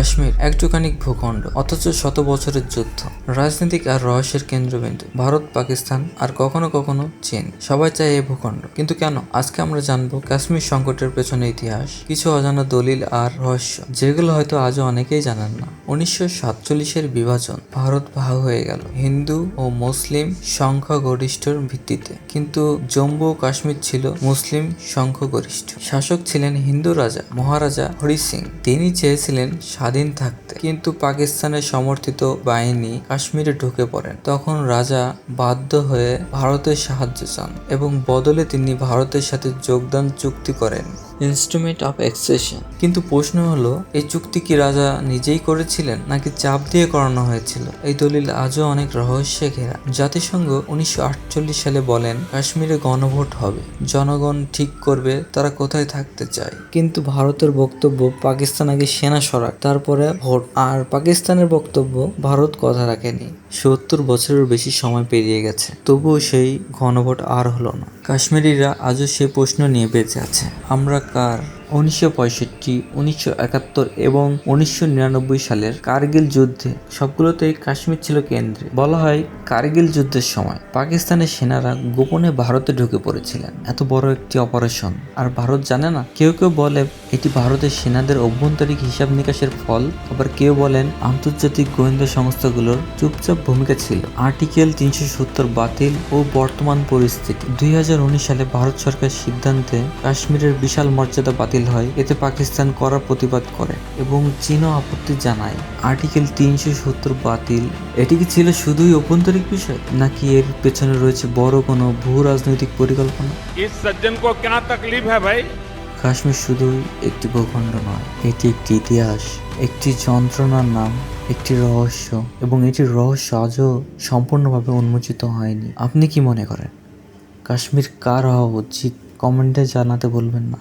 কাশ্মীর একটুখানি ভূখণ্ড, অথচ শত বছরের যুদ্ধ। রাজনৈতিক আর রহস্যের কেন্দ্রবিন্দু, ভারত, পাকিস্তান আর কখনো কখনো চীন। সবাই চায় এই ভূখণ্ড। কিন্তু কেন? আজকে আমরা জানব কাশ্মীর সংকটের পেছনে ইতিহাস, কিছু অজানা দলিল আর রহস্য, যেগুলো হয়তো আজও অনেকেই জানেন না। উনিশশো সাতচল্লিশের বিভাজন, ভারত ভাগ হয়ে গেল হিন্দু ও মুসলিম সংখ্যাগরিষ্ঠর ভিত্তিতে। কিন্তু জম্মু ও কাশ্মীর ছিল মুসলিম সংখ্যাগরিষ্ঠ। শাসক ছিলেন হিন্দু রাজা, মহারাজা হরি সিং তিনি চেয়েছিলেন স্বাধীন থাকতে। কিন্তু পাকিস্তানের সমর্থিত বাহিনী কাশ্মীরে ঢুকে পড়েন। তখন রাজা বাধ্য হয়ে ভারতের সাহায্য চান এবং বদলে তিনি ভারতের সাথে যোগদান চুক্তি করেন। ইনস্ট্রুমেন্ট অফ এক্সেশন কিন্তু প্রশ্ন হলো, এই চুক্তি কি রাজা নিজেই করেছিলেন, নাকি চাপ দিয়ে করানো হয়েছিল? এই দলিল আজও অনেক রহস্যে ঘেরা। জাতিসংঘ উনিশশো আটচল্লিশ সালে বলেন, কাশ্মীরে গণভোট হবে। জনগণ ঠিক করবে, তারা কোথায় থাকতে চায়। কিন্তু ভারতের বক্তব্য, পাকিস্তান আগে সেনা সরাক, তারপরে ভোট। আর পাকিস্তানের বক্তব্য, ভারত কথা রাখেনি। সত্তর বছরের বেশি সময় পেরিয়ে গেছে। তবুও সেই গণভোট আর হলো না। কাশ্মীরিরা আজও সে প্রশ্ন নিয়ে বেঁচে আছে আমরা কার? উনিশশো পঁয়ষট্টি, উনিশশো একাত্তর এবং উনিশশো নিরানব্বই সালের কার্গিল যুদ্ধে সবগুলোতেই কাশ্মীর ছিল কেন্দ্রে। বলা হয় কার্গিল যুদ্ধের সময় পাকিস্তানের সেনারা গোপনে ভারতে ঢুকে পড়েছিলেন। এত বড় একটি অপারেশন। আর ভারত জানে না? কেউ কেউ বলে এটি ভারতের সেনাদের অভ্যন্তরীণ হিসাব নিকাশের ফল। আবার কেউ বলেন আন্তর্জাতিক গোয়েন্দা সংস্থাগুলোর চুপচাপ ভূমিকা ছিল। আর্টিকেল তিনশো সত্তর বাতিল ও বর্তমান পরিস্থিতি। দুই হাজার উনিশ সালে ভারত সরকার সিদ্ধান্তে কাশ্মীরের বিশাল মর্যাদা বাতিল বাতিল হয় এতে পাকিস্তান কড়া প্রতিবাদ করে এবং চীনও আপত্তি জানায়। আর্টিকেল তিনশো সত্তর বাতিল। এটি কি ছিল শুধুই অভ্যন্তরিক বিষয় নাকি এর পেছনে রয়েছে বড় কোনো ভূ রাজনৈতিক পরিকল্পনা? কাশ্মীর শুধুই একটি ভূখণ্ড নয় এটি একটি ইতিহাস একটি যন্ত্রণার নাম একটি রহস্য এবং এটি রহস্য আজও সম্পূর্ণভাবে উন্মোচিত হয়নি। আপনি কি মনে করেন কাশ্মীর কার হওয়া উচিত? কমেন্টে জানাতে বলবেন না।